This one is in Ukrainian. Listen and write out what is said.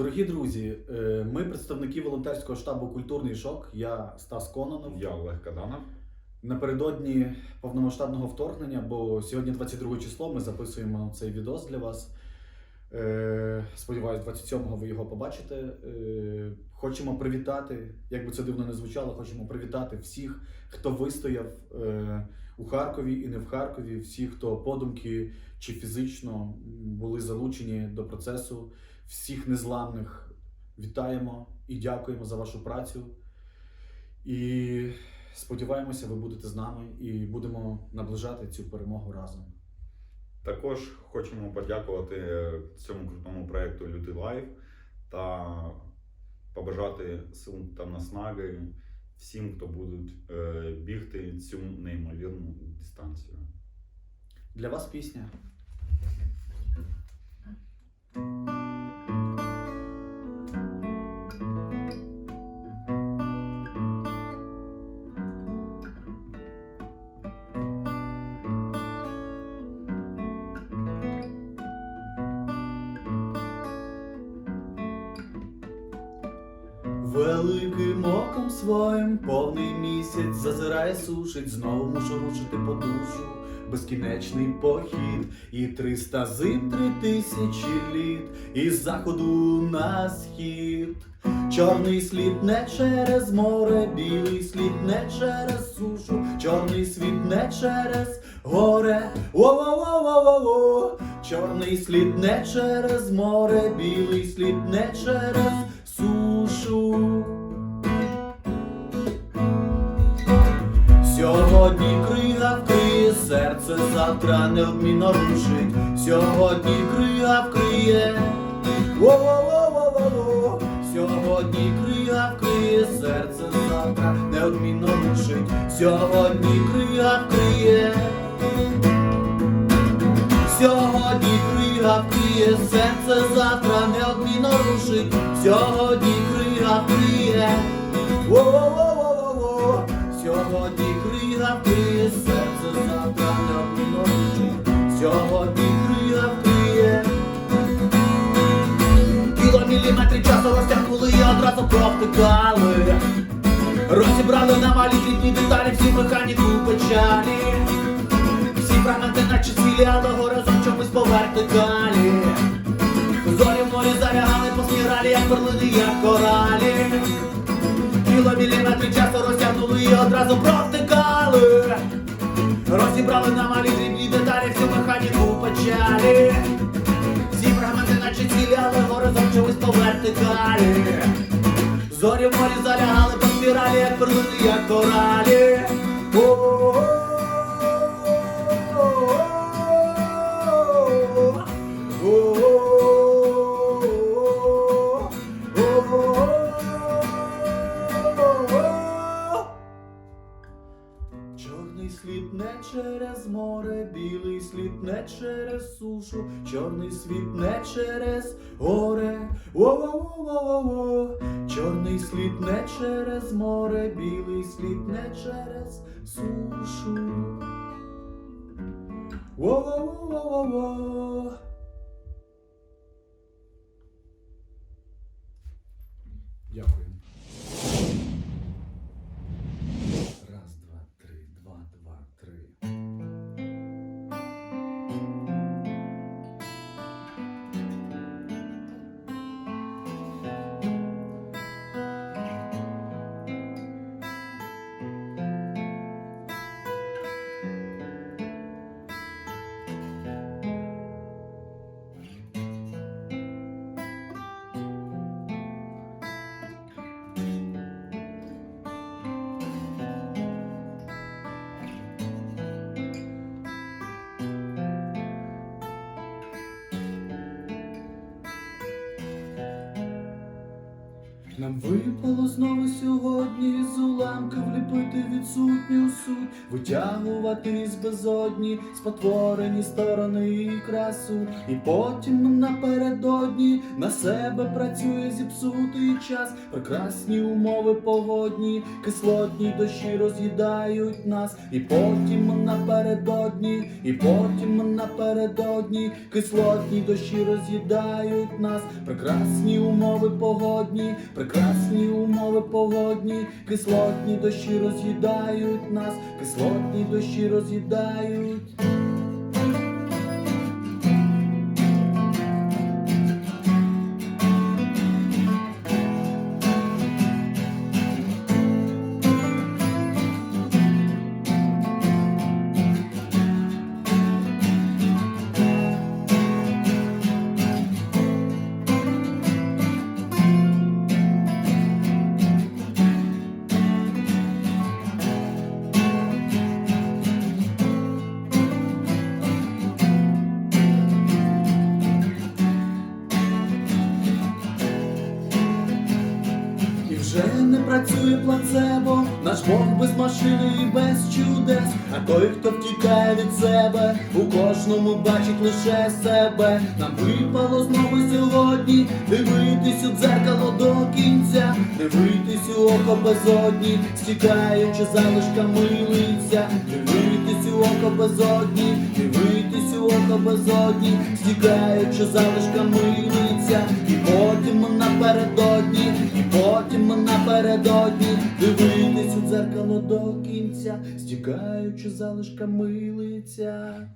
Дорогі друзі, е, ми представники волонтерського штабу Культурний шок. Я Стас Кононов. Я Олег Каданов. Напередодні повномасштабного вторгнення, бо сьогодні 22 число, ми записуємо цей відос для вас. Е, Сподіваюсь, 27-го ви його побачите. Е, Хочемо привітати, як би це дивно не звучало, хочемо привітати всіх, хто вистояв у Харкові і не в Харкові, всіх, хто подумки чи фізично були залучені до процесу, всіх незламних вітаємо і дякуємо за вашу працю. І сподіваємося, ви будете з нами і будемо наближати цю перемогу разом. Також хочемо подякувати цьому крутому проєкту Лютий Лайф та побажати сил та наснаги всім, хто будуть е, бігти цю неймовірну дистанцію. Для вас пісня. Великим оком своїм повний місяць зазирає сушить, знову мушу рушити по душу. Безкінечний похід, і триста зим, три тисячі літ, із заходу на схід. Чорний слід не через море, білий слід не через сушу, чорний світ не через горе. Во-во-во-во-во-во. Чорний слід не через море, білий слід не через сушу. Сьогодні крига вкриє серце, завтра неодмінно рушить. Сьогодні крига вкриє. Сьогодні крига вкриє серце, завтра неодмінно рушить. Сьогодні крига вкриє. Сьогодні крига вкриє серце, завтра неодмінно рушить. Сьогодні крига вкриє серце, завтра неодмінно рушить. Сьогодні крига вкриє. Кіломіліметри часу розтягнули і одразу провтикали. Розібрали на малі дрібні деталі всі механіку печалі. Всі фрагменти наче цілі, а того разом чомусь по вертикалі. Зорі в морі залягали по спіралі, як перлини, як коралі. Кіломіліметри часу розтягнули і одразу провтикали. Розібрали на малі дрібні деталі всю механіку печалі. Всі фрагменти наче цілі, але горизонт чомусь по вертикалі. Зорі в морі залягали по спіралі, як перлини, як коралі. Не через море, білий слід не через сушу, чорний світ не через горе. Во-во-во-во-во. Чорний слід не через море, білий слід не через сушу. Во-во-во-во-во. Дякую. Нам випало знову сьогодні з уламка вліпити відсутню суть, витягувати з безодні спотворені сторони і красу, і потім напередодні на себе працює зіпсутий час, прекрасні умови погодні, кислотні дощі роз'їдають нас, і потім напередодні, і потім напередодні, кислотні дощі роз'їдають нас, прекрасні умови погодні, прекрасні умови погодні, кислотні дощі роз'їдають нас, кислотні дощі роз'їдають. Вже не працює плацебо, наш Бог без машини і без чудес. А той, хто втікає від себе, у кожному бачить лише себе. Нам випало знову сьогодні дивитись у дзеркало до кінця, дивитись у око безодні, стікаючи залишками лиця, дивитись у око безодні, дивитись у око безодні, стікаючи залишками лиця, і потім напередодні, напередодні, дивитись у дзеркало до кінця, стікаючи залишками лиця.